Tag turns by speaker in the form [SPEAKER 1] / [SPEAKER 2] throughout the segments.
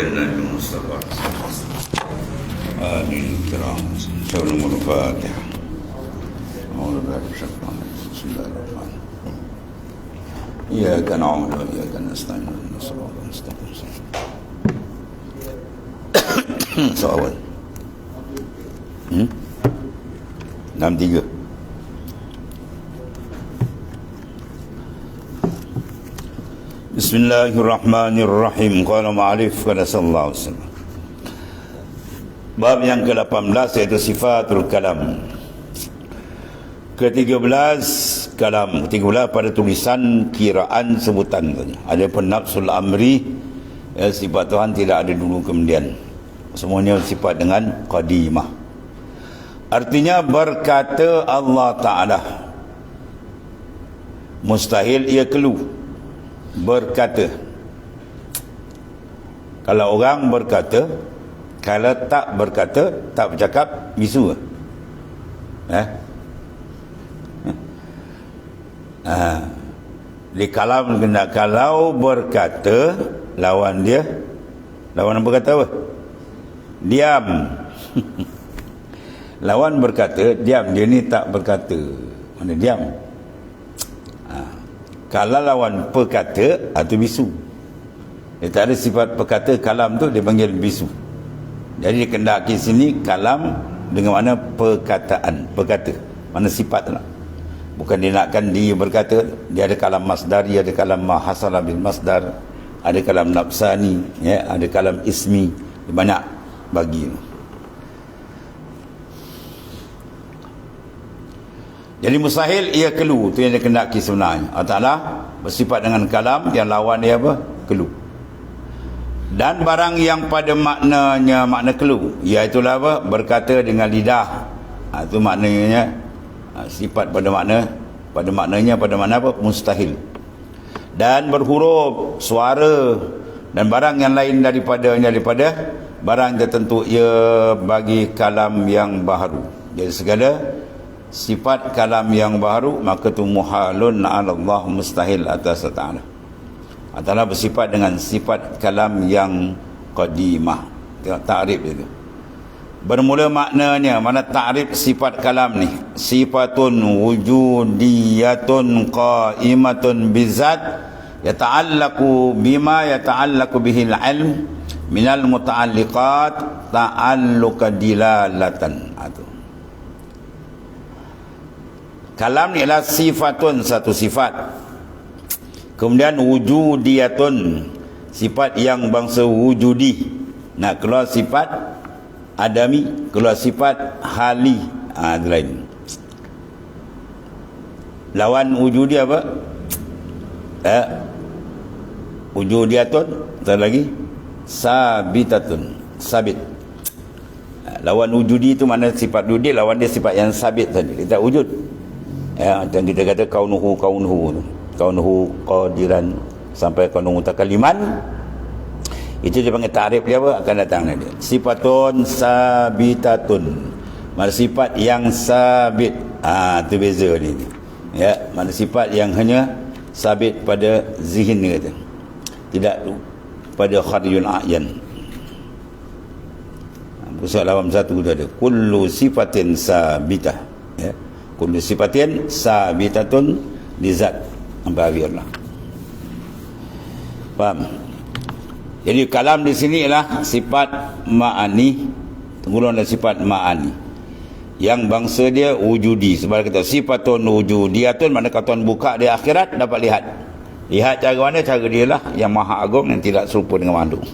[SPEAKER 1] النبي الكرام. بسم الله الرحمن الرحيم. إياك نعبد وإياك نستعين. اهدنا الصراط المستقيم. Bismillahirrahmanirrahim. Qala ma'alif Qala sallallahu alaihi wasallam. Bab yang ke-18 iaitu sifatul kalam. Ke-13 kalam. Ke-13 pada tulisan kiraan sebutan Ada pun nafsul amri ya, Sifat Tuhan tidak ada dulu kemudian. Semuanya sifat dengan qadimah. Artinya berkata Allah Ta'ala. Mustahil ia keluh Berkata Kalau orang berkata Kalau tak berkata Tak bercakap Bisu Eh Ha. Di kalam kena kalau berkata lawan dia lawan apa kata apa? Diam. lawan berkata diam dia ni tak berkata. Mana diam? Kalau lawan berkata atau bisu. Dia tak ada sifat berkata kalam tu dia panggil bisu. Jadi dia kendaki sini kalam dengan mana perkataan, berkata. Mana sifat lah bukan dia nakkan dia berkata dia ada kalam masdar dia ada kalam mahasala bil masdar ada kalam nafsani ya ada kalam ismi banyak bagi jadi mustahil ia kelu. Tu yang dia kendaki sebenarnya. Allah Ta'ala bersifat dengan kalam yang lawan dia apa? Kelu. Dan barang yang pada maknanya makna kelu iaitulah apa? Berkata dengan lidah. Itu maknanya ha, sifat pada makna pada maknanya pada makna apa? Mustahil. Dan berhuruf suara dan barang yang lain daripada daripada barang tertentu ia bagi kalam yang baharu jadi segala sifat kalam yang baharu maka tu muhalun Allah mustahil atas ta'ala. Allah bersifat dengan sifat kalam yang qadimah. Tengok ta'rif itu bermula maknanya mana ta'rif sifat kalam ni? Sifatun wujudiyatun qaimatun bizat yata'allaqu bima yata'allaqu bihil ilm minal muta'alliqat ta'alluqa dilalatan. Itu kalam ni adalah sifatun satu sifat. Kemudian wujudiyatun sifat yang bangsa wujudi. Nak keluar sifat adami keluar sifat hali. Ha, lain. Lawan wujudi apa? Eh wujudiatun tak lagi sabitatun sabit. Lawan wujudi itu mana sifat wujudi lawan dia sifat yang sabit tadi. Kita wujud ya dan kita kata kaunuhu kaunuhu kaunuhu qadiran sampai kaunuhu takaliman. Itu dia panggil tarif dia apa? Akan datang nanti sifatun sabitatun. Mana sifat yang sabit. Ah ha, tu beza ni. Ya mana sifat yang hanya sabit pada zihin ni kata. Tidak pada khariyul a'yan. Pusat lawam satu tu ada. Kullu sifatin sabitah. Ya kullu sifatin sabitatun li zat ambawirlah faham? Jadi kalam di sini ialah sifat ma'ani tenggulan dan sifat ma'ani. Yang bangsa dia wujudi. Sebab kita sifatun wujudiyatun mana kata buka di akhirat dapat lihat. Lihat cara mana? Cara dia lah yang maha agung yang tidak serupa dengan makhluk.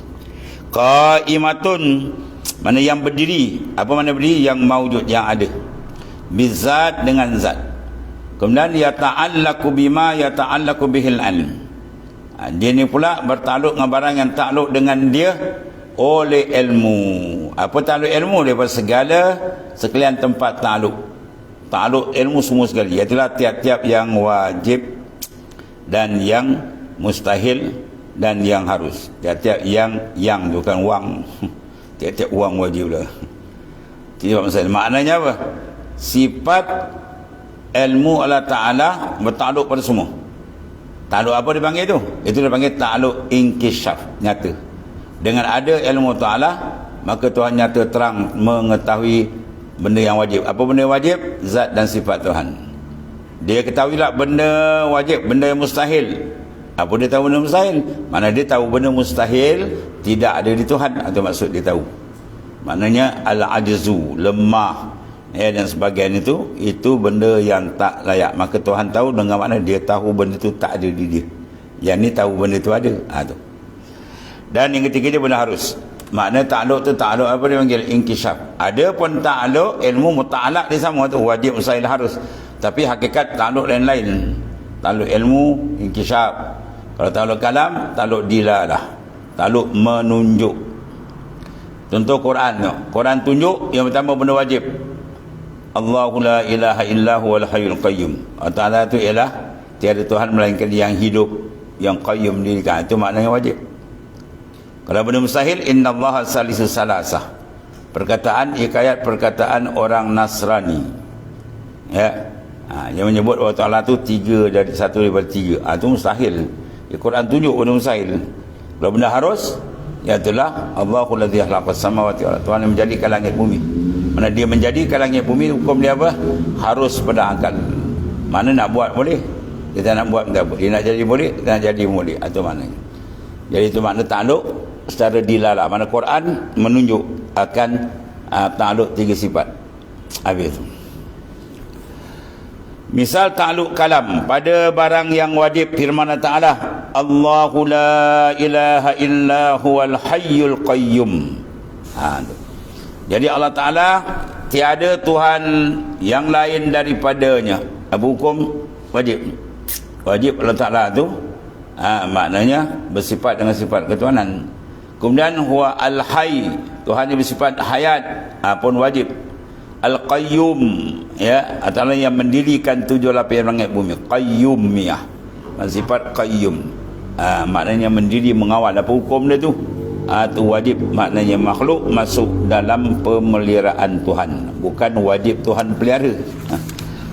[SPEAKER 1] Qaimatun mana yang berdiri. Apa mana berdiri? Yang maujud yang ada bizat dengan zat. Kemudian ya ta'allaku bima ya ta'allaku bihil ilm. Ha, dia ni pula bertakluk dengan barang yang takluk dengan dia oleh ilmu. Apa takluk ilmu? Daripada segala sekalian tempat takluk. Takluk ilmu semua sekali. Itulah tiap-tiap yang wajib dan yang mustahil dan yang harus. Tiap-tiap yang yang bukan wang. Tiap-tiap wang wajib lah. Masalah maknanya apa sifat ilmu Allah Ta'ala bertakluk pada semua. Takluk apa dia panggil tu? Itu dia panggil takluk inkishaf nyata. Dengan ada ilmu ta'ala maka Tuhan nyata terang mengetahui benda yang wajib. Apa benda yang wajib? Zat dan sifat Tuhan. Dia ketahuilah benda wajib benda yang mustahil. Apa dia tahu benda mustahil? Mana dia tahu benda mustahil tidak ada di Tuhan. Atau maksud dia tahu. Maknanya al-ajzu lemah ya dan sebagainya itu itu benda yang tak layak maka Tuhan tahu dengan mana dia tahu benda itu tak ada di dia yang ni tahu benda itu ada ha, tu. dan yang ketiga dia benda harus Makna ta'aluk tu ta'aluk apa dia panggil? Inkishaf. Ada pun ta'aluk ilmu muta'alak dia sama tu. Wajib mustahil harus. Tapi hakikat ta'aluk lain-lain. Ta'aluk ilmu, inkishaf. Kalau ta'aluk kalam, ta'aluk dilalah. Ta'aluk menunjuk. Contoh Quran tu. Quran tunjuk yang pertama benda wajib. Allahu la ilaha illahu wal hayyul qayyum. Allah Ta'ala tu ialah tiada Tuhan melainkan yang hidup, yang qayyum dirikan. Itu maknanya wajib. Kalau benda mustahil inna Allah salisu salasah. Perkataan hikayat perkataan orang Nasrani. Ya. Ha, yang menyebut Allah Taala tu tiga dari satu daripada tiga. Ah ha, tu mustahil. Ya, Quran tunjuk benda mustahil. Kalau benda harus ya itulah Allahul ladzi khalaqas samawati wal Tuhan yang menjadikan langit bumi. Mana dia menjadikan langit bumi hukum dia apa? Harus pada akal. Mana nak buat boleh? Dia tak nak buat tak boleh. Dia nak jadi boleh, dia nak jadi boleh. Itu maknanya. Jadi itu makna takluk secara dilalah mana Quran menunjuk akan uh, takluk tiga sifat habis itu misal takluk kalam pada barang yang wajib firman Ta'ala Allahu la ilaha illa huwal hayyul qayyum ha, jadi Allah Ta'ala tiada Tuhan yang lain daripadanya Abu hukum wajib wajib Allah Ta'ala tu ha, maknanya bersifat dengan sifat ketuhanan Kemudian huwa al-hayy, Tuhan yang bersifat hayat ha, pun wajib. Al-qayyum ya, adalah yang mendirikan tujuh lapisan langit bumi. Qayyumiyah. Sifat qayyum. Ha, maknanya mendiri mengawal apa hukum dia tu? Tu wajib maknanya makhluk masuk dalam pemeliharaan Tuhan. Bukan wajib Tuhan pelihara. Ha,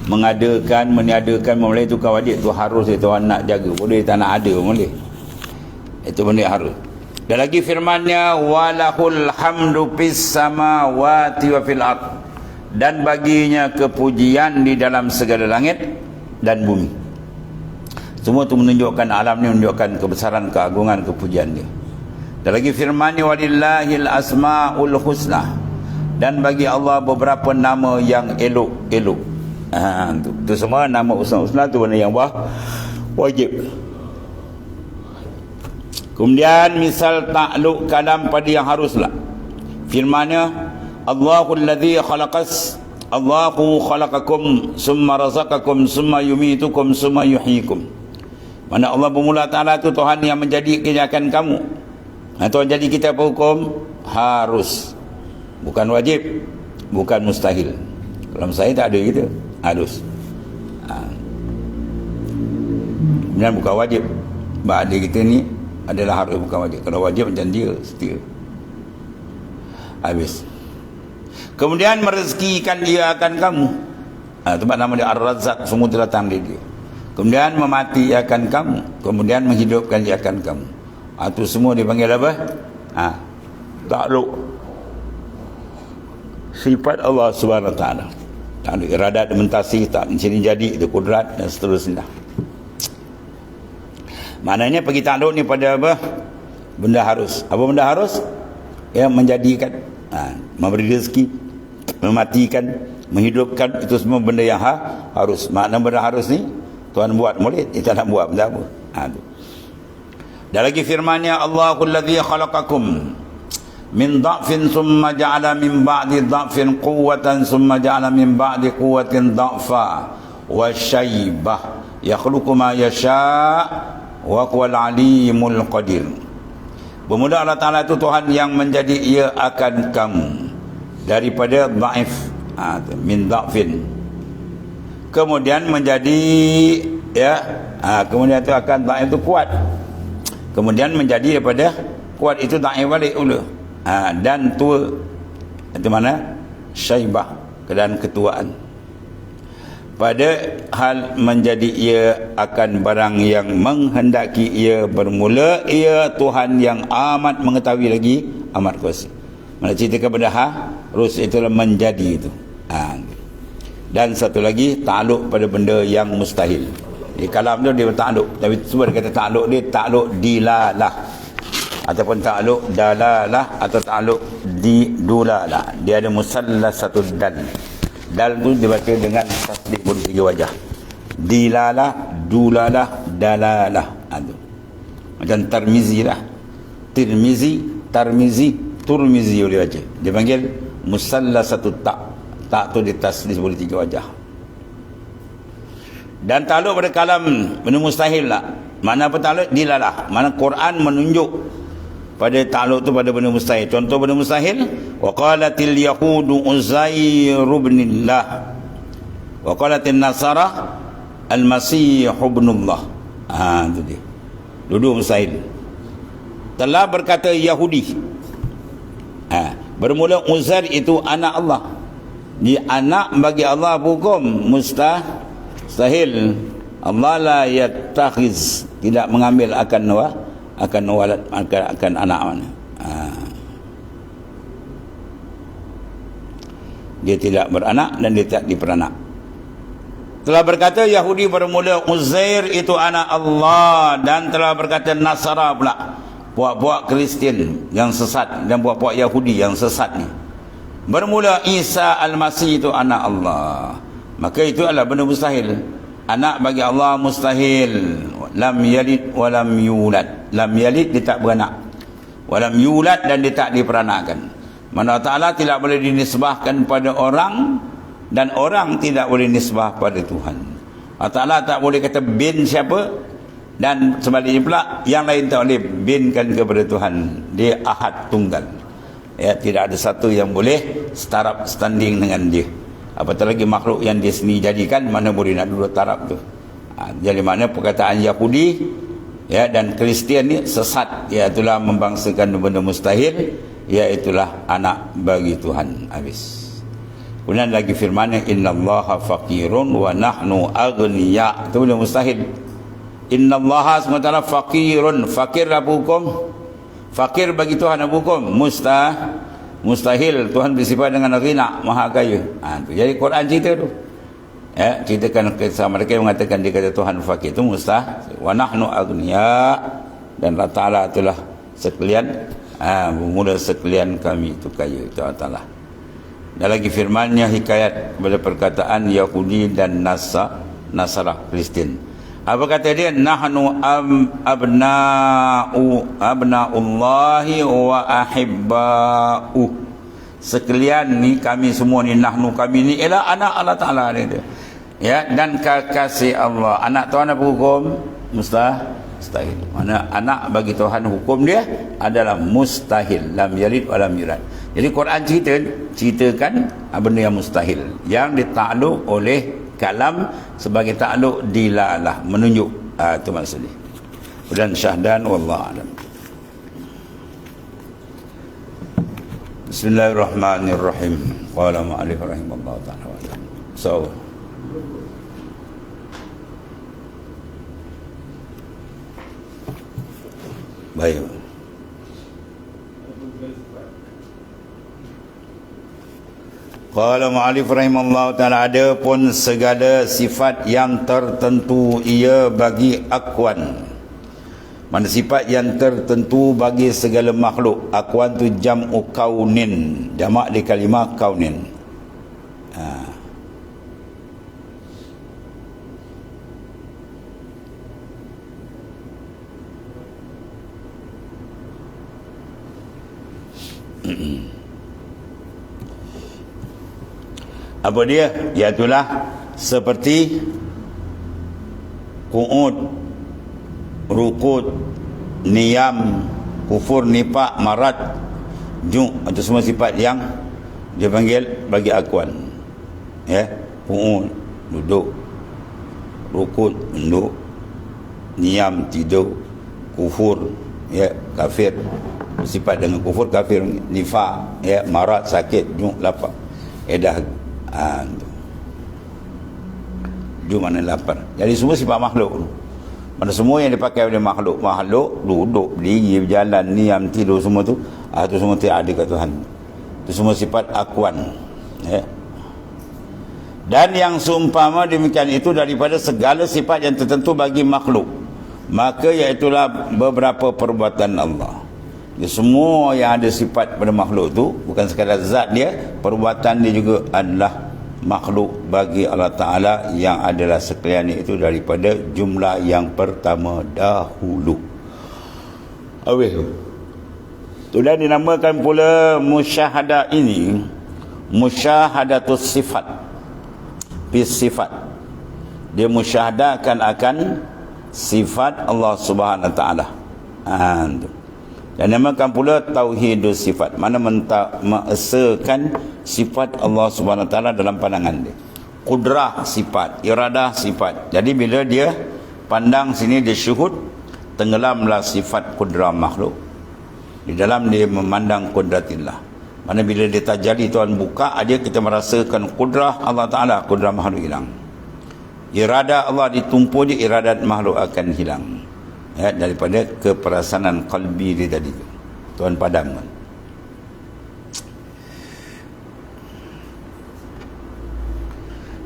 [SPEAKER 1] mengadakan, meniadakan, memulai itu kan wajib tu harus dia Tuhan nak jaga. Boleh tak nak ada boleh. Itu benda harus. Dan lagi firmannya walahul hamdu fis samawati wa fil ard. Dan baginya kepujian di dalam segala langit dan bumi. Semua itu menunjukkan alam ini menunjukkan kebesaran, keagungan, kepujian dia. Dan lagi firmannya walillahil asmaul husna. Dan bagi Allah beberapa nama yang elok-elok. Ha, itu, itu semua nama husna-husna itu benda yang wajib. Kemudian misal takluk kalam pada yang haruslah. Firmannya Allahul ladzi khalaqas Allahu khalaqakum summa razaqakum summa yumitukum summa yuhyikum. Mana Allah bermula taala tu Tuhan yang menjadi kenyakan kamu. Nah, Tuhan jadi kita apa hukum? Harus. Bukan wajib, bukan mustahil. Kalau saya tak ada gitu, harus. Ha. Kemudian bukan wajib. Bahagia kita ni adalah harus bukan wajib kalau wajib macam dia setia habis kemudian merezekikan dia akan kamu ha, tempat nama dia Ar-Razzaq semua datang dia kemudian memati akan kamu kemudian menghidupkan dia akan kamu itu semua dipanggil apa ha, takluk sifat Allah ta'ala tak ada iradat mentasi tak sini jadi itu kudrat dan seterusnya Maknanya pergi tanduk ni pada apa? Benda harus. Apa benda harus? Ya menjadikan ha, memberi rezeki, mematikan, menghidupkan itu semua benda yang ha, harus. Makna benda harus ni Tuhan buat boleh, kita nak buat benda apa? Ha, tu. Dan lagi firman-Nya Allahul ladzi khalaqakum min dha'fin thumma ja'ala min ba'di dha'fin quwwatan thumma ja'ala min ba'di quwwatin dha'fa wa shaybah yakhluqu ma yasha' wa huwal alimul qadir. Bermula Allah Ta'ala itu Tuhan yang menjadi ia akan kamu daripada dhaif ha, min dhafin kemudian menjadi ya ha, kemudian itu akan dhaif itu kuat kemudian menjadi daripada kuat itu dhaif balik dulu ha, dan tua itu mana? Syaibah keadaan ketuaan. Pada hal menjadi ia akan barang yang menghendaki ia bermula ia Tuhan yang amat mengetahui lagi amat kuasa. Mana cerita kepada ha terus itulah menjadi itu. Ha. dan satu lagi takluk pada benda yang mustahil di kalam tu dia takluk. Tapi semua dia kata takluk dia takluk dilalah. Ataupun takluk dalalah atau takluk di dulalah dia ada musallas satu dan dal tu dibaca dengan tasdid pun tiga wajah. Dilalah dulalah dalalah. Itu macam tarmizi lah. Tirmizi tarmizi turmizi boleh baca. Dia panggil musallas satu tak. Tak tu di tasdid boleh tiga wajah dan takluk pada kalam benda mustahil lah. Mana apa takluk dilalah. Mana Quran menunjuk pada takluk tu pada benda mustahil. Contoh benda mustahil wa qalatil yahudu uzair wa qalatin nasara al masih ibnullah. Ha tu dia. Duduk mustahil. Telah berkata yahudi. Ha bermula uzair itu anak Allah. Di anak bagi Allah hukum mustah mustahil. Allah la yattakhiz tidak mengambil akan wa akan walad akan, akan anak mana. Ha. dia tidak beranak dan dia tidak diperanak. Telah berkata Yahudi bermula Uzair itu anak Allah. Dan telah berkata Nasara pula. Puak-puak Kristian yang sesat dan puak-puak Yahudi yang sesat ni. Bermula Isa Al-Masih itu anak Allah maka itu adalah benda mustahil. Anak bagi Allah mustahil. Lam yalid wa lam yulad. Lam yalid dia tak beranak. Wa lam yulad dan dia tak diperanakan mana Ta'ala tidak boleh dinisbahkan pada orang dan orang tidak boleh nisbah pada Tuhan. Allah Ta'ala tak boleh kata bin siapa dan sebaliknya pula yang lain tak boleh binkan kepada Tuhan. Dia ahad tunggal. Ya tidak ada satu yang boleh startup standing dengan dia apatah lagi makhluk yang dia sendiri jadikan mana boleh nak duduk taraf tu? Ha, jadi mana perkataan Yahudi ya dan Kristian ni sesat. Iaitulah membangsakan benda mustahil iaitulah anak bagi Tuhan habis. Kemudian lagi firman innallaha faqirun wa nahnu aghniya. Itu benda mustahil. Innallaha SWT faqirun. Fakir apa hukum fakir bagi Tuhan apa hukum mustah mustahil Tuhan bersifat dengan ghina maha kaya ha, tu. jadi Quran cerita tu. Ya ceritakan kisah mereka yang mengatakan dia kata Tuhan fakir. Itu mustah. Wa nahnu agniya dan Allah Taala itulah sekalian ha, bermula sekalian kami itu kaya. Itu Allah Taala. Dan lagi firmannya hikayat pada perkataan Yahudi dan Nasa Nasara Kristen apa kata dia? Nahnu am, abna'u abna'ullahi wa ahibba'u. Sekalian ni kami semua ni nahnu kami ni ialah anak Allah Taala dia. Ya dan kekasih Allah. Anak Tuhan apa hukum? Mustah mustahil. Mana anak bagi Tuhan hukum dia adalah mustahil. Lam yalid wa lam yulad. Jadi Quran cerita ceritakan benda yang mustahil. Yang ditakluk oleh kalam sebagai takluk dilalah menunjuk uh, itu maksudnya dan syahdan wallah alam Bismillahirrahmanirrahim. Qala ma'alif rahimallahu ta'ala. So, Baik. Qala mu'alif rahimahullah ta'ala ada pun segala sifat yang tertentu ia bagi akuan. Mana sifat yang tertentu bagi segala makhluk. Akuan tu jam'u kaunin. Jamak di kalimah kaunin. Haa. apa dia? Iaitulah seperti ku'ud rukud niyam kufur nipak marat juk itu semua sifat yang dia panggil bagi akuan. Ya ku'ud duduk rukud duduk niyam tidur kufur ya kafir. Sifat dengan kufur kafir nifak ya marat sakit juk lapar. Edah ha, Ju mana lapar. Jadi semua sifat makhluk. Mana semua yang dipakai oleh makhluk. Makhluk duduk, berdiri, berjalan, niam, tidur semua tu. Ah, tu semua tidak ada kat Tuhan. Itu semua sifat akuan. Ya. Dan yang seumpama demikian itu daripada segala sifat yang tertentu bagi makhluk. Maka iaitulah beberapa perbuatan Allah. Jadi semua yang ada sifat pada makhluk tu bukan sekadar zat dia, perbuatan dia juga adalah makhluk bagi Allah Ta'ala yang adalah sekalian itu daripada jumlah yang pertama dahulu. Awih tu? Dan dinamakan pula musyahadah ini musyahadatus sifat. Bis sifat. Dia musyahadahkan akan sifat Allah Subhanahu Wa Ta'ala dan namakan pula tauhidus sifat mana mengesakan sifat Allah Subhanahu taala dalam pandangan dia. Kudrah sifat, iradah sifat. Jadi bila dia pandang sini dia syuhud tenggelamlah sifat kudrah makhluk. Di dalam dia memandang kudratillah. Mana bila dia tajali Tuhan buka dia kita merasakan kudrah Allah Taala, kudrah makhluk hilang. Irada Allah ditumpu dia iradat makhluk akan hilang. Ya, daripada keperasanan kalbi dia tadi. Tuhan padamkan.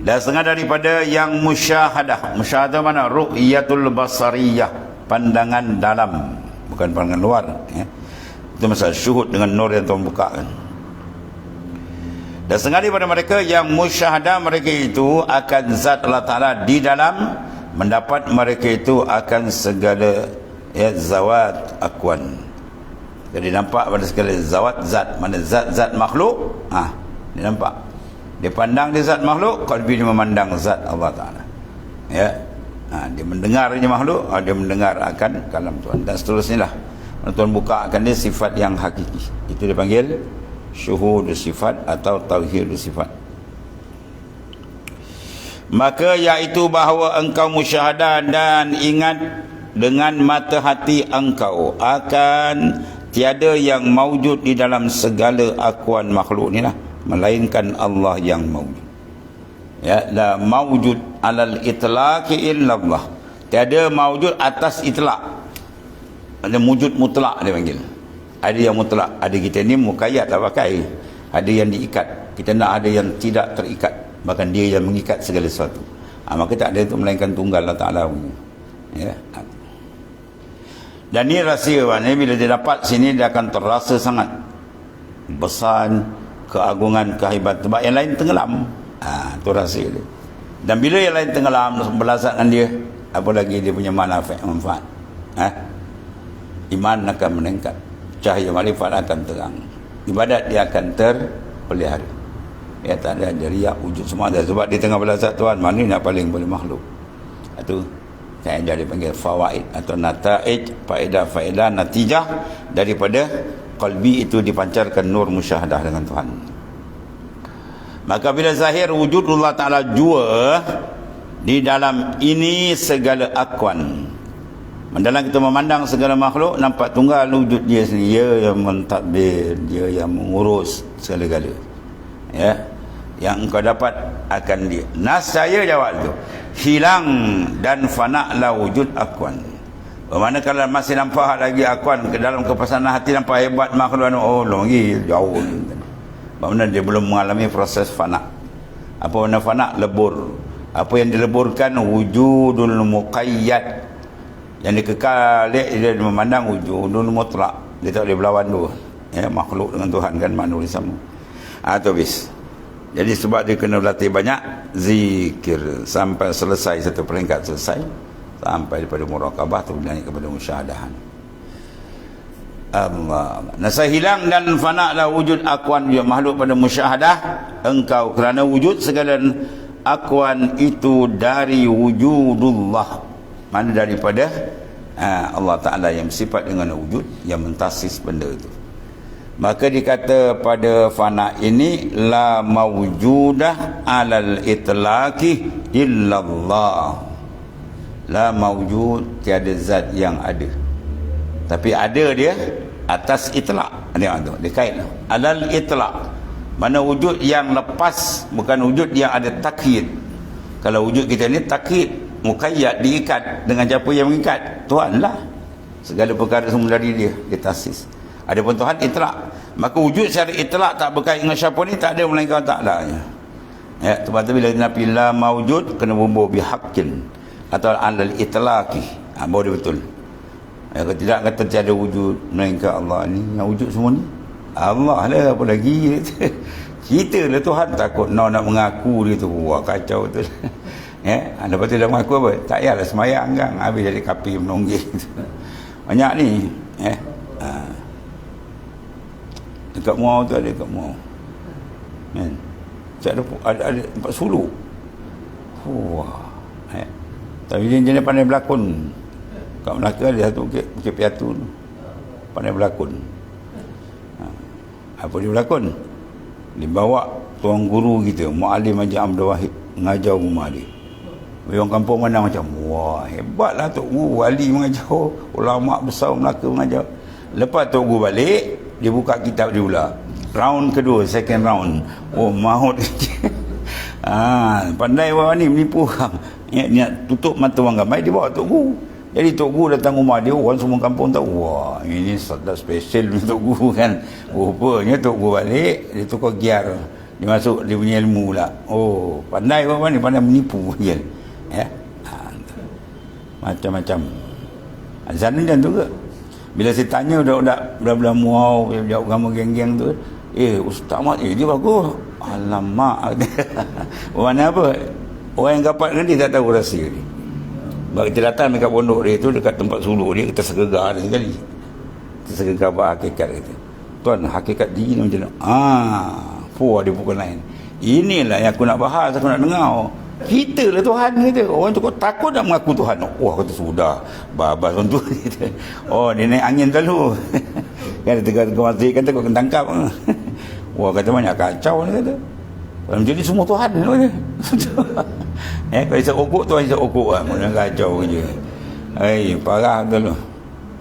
[SPEAKER 1] Dan setengah daripada yang musyahadah. Musyahadah mana? Ru'yatul basariyah. Pandangan dalam. Bukan pandangan luar. Ya. Itu masalah syuhud dengan nur yang Tuhan buka kan. Dan setengah daripada mereka yang musyahadah mereka itu akan zat Allah Ta'ala di dalam mendapat mereka itu akan segala ya, zawat akuan. Jadi nampak pada segala zawat zat. Mana zat-zat makhluk. Ah, ha, dia nampak. Dia pandang dia zat makhluk, kalbi dia memandang zat Allah Ta'ala. Ya. Ha, dia mendengarnya makhluk, ha, dia mendengar akan kalam Tuhan. Dan seterusnya lah. Tuhan buka akan dia sifat yang hakiki. Itu dia panggil syuhud sifat atau tauhid sifat. Maka iaitu bahawa engkau musyahadah dan ingat dengan mata hati engkau akan tiada yang maujud di dalam segala akuan makhluk ni lah. Melainkan Allah yang maujud ya la maujud alal itlaqi illallah. Tiada maujud atas itlaq. Ada wujud mutlak dia panggil. Ada yang mutlak ada kita ni mukayyad tak pakai. Ada yang diikat. Kita nak ada yang tidak terikat bahkan dia yang mengikat segala sesuatu. Ha, maka tak ada itu melainkan tunggal Allah Ta'ala ya. Dan ni rahsia ni bila dia dapat sini dia akan terasa sangat besar keagungan kehebatan sebab yang lain tenggelam. Ha, tu rahsia dia. Dan bila yang lain tenggelam belasakkan dia apa lagi dia punya manfaat manfaat? Ha? iman akan meningkat. Cahaya marifat akan terang. Ibadat dia akan terpelihara ya tak ada dia riak wujud semua ada. Sebab di tengah belasat Tuhan mana yang paling boleh makhluk? Itu saya jadi panggil fawaid atau nataij faedah-faedah natijah daripada qalbi itu dipancarkan nur musyahadah dengan Tuhan. Maka bila zahir wujud Allah Ta'ala jua di dalam ini segala akuan. Dalam kita memandang segala makhluk nampak tunggal wujud dia sendiri. Dia yang mentadbir dia yang mengurus segala-gala. Ya yang engkau dapat akan dia nas saya jawab tu hilang dan fana lah wujud akuan Bagaimana kalau masih nampak lagi akuan ke dalam kepasanan hati nampak hebat makhluk oh lagi jauh. Bagaimana dia belum mengalami proses fana. Apa mana fana? Lebur. Apa yang dileburkan wujudul muqayyad. Yang dikekal dia, memandang wujudul mutlak. Dia tak boleh berlawan tu. Ya, makhluk dengan Tuhan kan manusia sama. Ah tu bis. Jadi sebab dia kena berlatih banyak zikir. Sampai selesai satu peringkat selesai. Sampai daripada murakabah tu naik kepada musyahadahan Allah. Nasa hilang dan fana lah wujud akuan yang makhluk pada musyahadah engkau kerana wujud segala akuan itu dari wujudullah. Mana daripada ha, Allah Ta'ala yang bersifat dengan wujud yang mentasis benda itu maka dikata pada fana ini la mawjudah alal itlaqi illallah. La maujud tiada zat yang ada. Tapi ada dia atas itlak dia tu dia kait alal itlak mana wujud yang lepas bukan wujud yang ada takyid. Kalau wujud kita ni takkid muqayyad diikat dengan siapa yang mengikat? Tuhan lah. Segala perkara semua dari dia dia tasis adapun Tuhan itlak. Maka wujud secara itlak tak berkait dengan siapa ni tak ada melainkan taklah ya sebab tu bila nabi la maujud kena bumbu bihaqqin atau alal itlaqi. Ha, baru dia betul. Ya, kalau tidak kata tiada wujud melainkan Allah. Ni yang wujud semua ni. Allah lah apa lagi. Kita lah Tuhan takut no nak mengaku dia tu. Wah kacau tu ya yeah? lepas tu dia mengaku apa? Tak payahlah semayang kan. Habis jadi kapi menonggih banyak ni. Ya ha. Dekat muau tu ada dekat muau. Kan? Tak ada ada, ada empat suluk wah eh. tapi dia jenis pandai berlakon. Kat Melaka ada satu bukit, bukit piatu pandai berlakon. Ha. apa dia berlakon? Dibawa tuan guru kita Mu'alim Haji Abdul Wahid mengajar rumah dia. Orang kampung mana macam wah hebatlah Tok Guru. Wali mengajar. Ulama besar Melaka mengajar. Lepas Tok Guru balik dia buka kitab dia pula. Round kedua second round. Oh maut. Ah pandai orang ni menipu. Orang ya, niat tutup mata orang ramai dia bawa Tok Guru jadi Tok Guru datang rumah dia orang semua kampung tahu wah ini sadar special Tok Guru kan. Rupanya Tok Guru balik dia tukar giar dia masuk dia punya ilmu pula. Oh pandai orang ni pandai menipu ya? Ha, macam-macam. Azan ni tu ke bila saya tanya budak-budak budak-budak muau budak agama geng-geng tu eh ustaz mat eh dia bagus. Alamak. Mana apa? Orang yang dapat dengan dia tak tahu rahsia ni sebab kita datang dekat pondok dia tu dekat tempat suluk dia kita segegar dia sekali. Kita segegar buat hakikat kita. Tuan hakikat diri ni macam mana? Ah fuh ada pukul lain. Inilah yang aku nak bahas aku nak dengar kita lah Tuhan kata orang tu takut nak mengaku Tuhan. Wah kata sudah babas orang tu. Oh dia naik angin dulu kan dia tengah-tengah masjid kan takut tangkap. Wah kata banyak kacau ni kata. Kalau jadi semua Tuhan ni eh kalau isap okok Tuhan isap okok lah. Mana kacau je. Eh parah dulu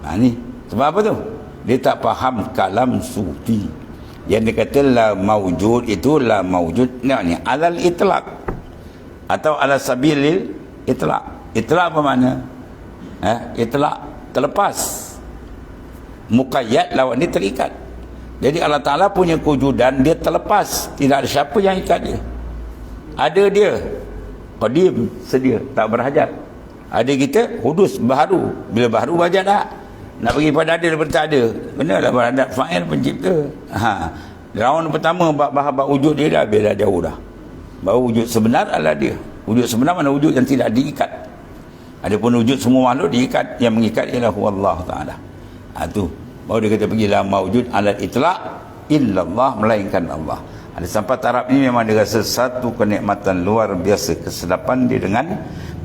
[SPEAKER 1] ha, ni. Sebab apa tu? Dia tak faham kalam sufi yang dia kata la maujud itu la maujud ni alal itlaq atau ala sabilil itlaq. Itlaq apa makna? Eh itlaq terlepas. Muqayyad lawan dia terikat. Jadi Allah Ta'ala punya kewujudan dia terlepas. Tidak ada siapa yang ikat dia. Ada dia. Qadim sedia. Tak berhajat. Ada kita hudus baharu. Bila baharu wajah tak? Nak pergi pada ada daripada tak ada. Benar lah beradat fa'il pencipta. Ha. round pertama bahabat wujud dia dah. Biar dah jauh dah bahawa wujud sebenar adalah dia. Wujud sebenar mana wujud yang tidak diikat. Adapun wujud semua makhluk diikat. Yang mengikat ialah Allah Ta'ala. Ha, tu. Baru dia kata pergi lah wujud alat itlaq illallah melainkan Allah. Ada sampai taraf ini memang dia rasa satu kenikmatan luar biasa kesedapan dia dengan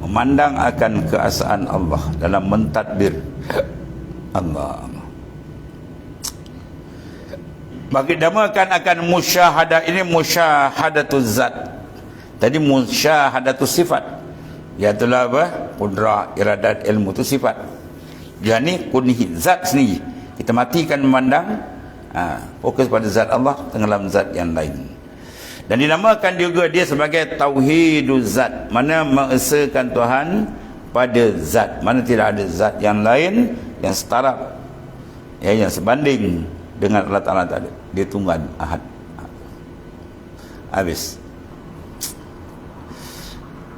[SPEAKER 1] memandang akan keasaan Allah dalam mentadbir. Allah. Bagi damakan akan musyahadah ini musyahadatul zat Tadi musyahadatus sifat. Iaitulah apa? Kudrah, iradat, ilmu tu sifat. Dia ni kunhi zat sendiri. Kita matikan memandang ha, fokus pada zat Allah tenggelam zat yang lain. Dan dinamakan juga dia sebagai tauhiduz zat. Mana mengesakan Tuhan pada zat. Mana tidak ada zat yang lain yang setara ya, yang sebanding dengan Allah Ta'ala tadi. Dia tunggal ahad. Habis.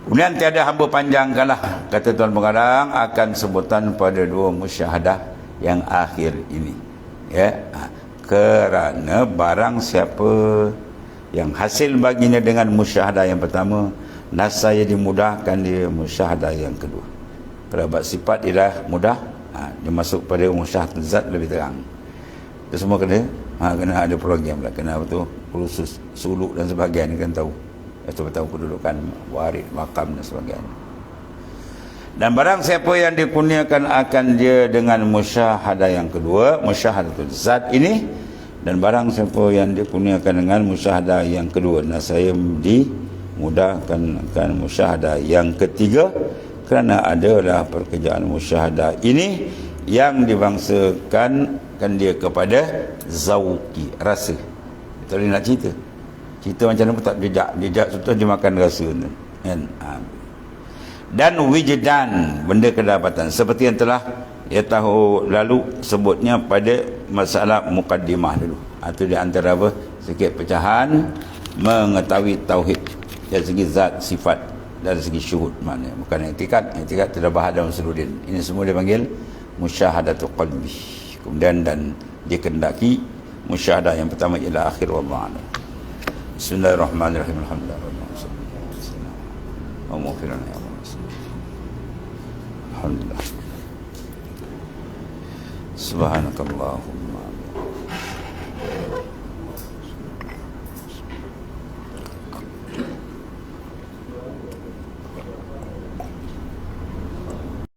[SPEAKER 1] Kemudian tiada hamba panjangkanlah kata Tuan Pengarang akan sebutan pada dua musyahadah yang akhir ini. Ya. Ha. Kerana barang siapa yang hasil baginya dengan musyahadah yang pertama, nasaya dimudahkan dia musyahadah yang kedua. Perabat sifat dia dah mudah, ha, dia masuk pada musyahadah zat lebih terang. Itu semua kena ha, kena ada program lah. Kena betul khusus suluk dan sebagainya kan tahu tahu kedudukan warid makam dan sebagainya. Dan barang siapa yang dikurniakan akan dia dengan musyahadah yang kedua musyahadatul zat ini dan barang siapa yang dikurniakan dengan musyahadah yang kedua dan saya dimudahkan akan musyahadah yang ketiga kerana adalah pekerjaan musyahadah ini yang dibangsakan kan dia kepada zauki rasa. Itu nak cerita cerita macam mana pun tak jejak. Jejak contoh dia makan rasa tu kan? Ha. dan wijdan benda kedapatan. Seperti yang telah ya tahu lalu sebutnya pada masalah mukaddimah dulu. Itu di antara apa? Sikit pecahan mengetahui tauhid. Dari segi zat sifat dari segi syuhud maknanya. Bukan etikat etikat tidak bahas dalam seluruh ini semua dia panggil musyahadatul qalbi. Kemudian dan dikendaki musyahadah yang pertama ialah akhir wallahu a'lam Bismillahirrahmanirrahim Alhamdulillah Alhamdulillah ya Allah Alhamdulillah Subhanakallahumma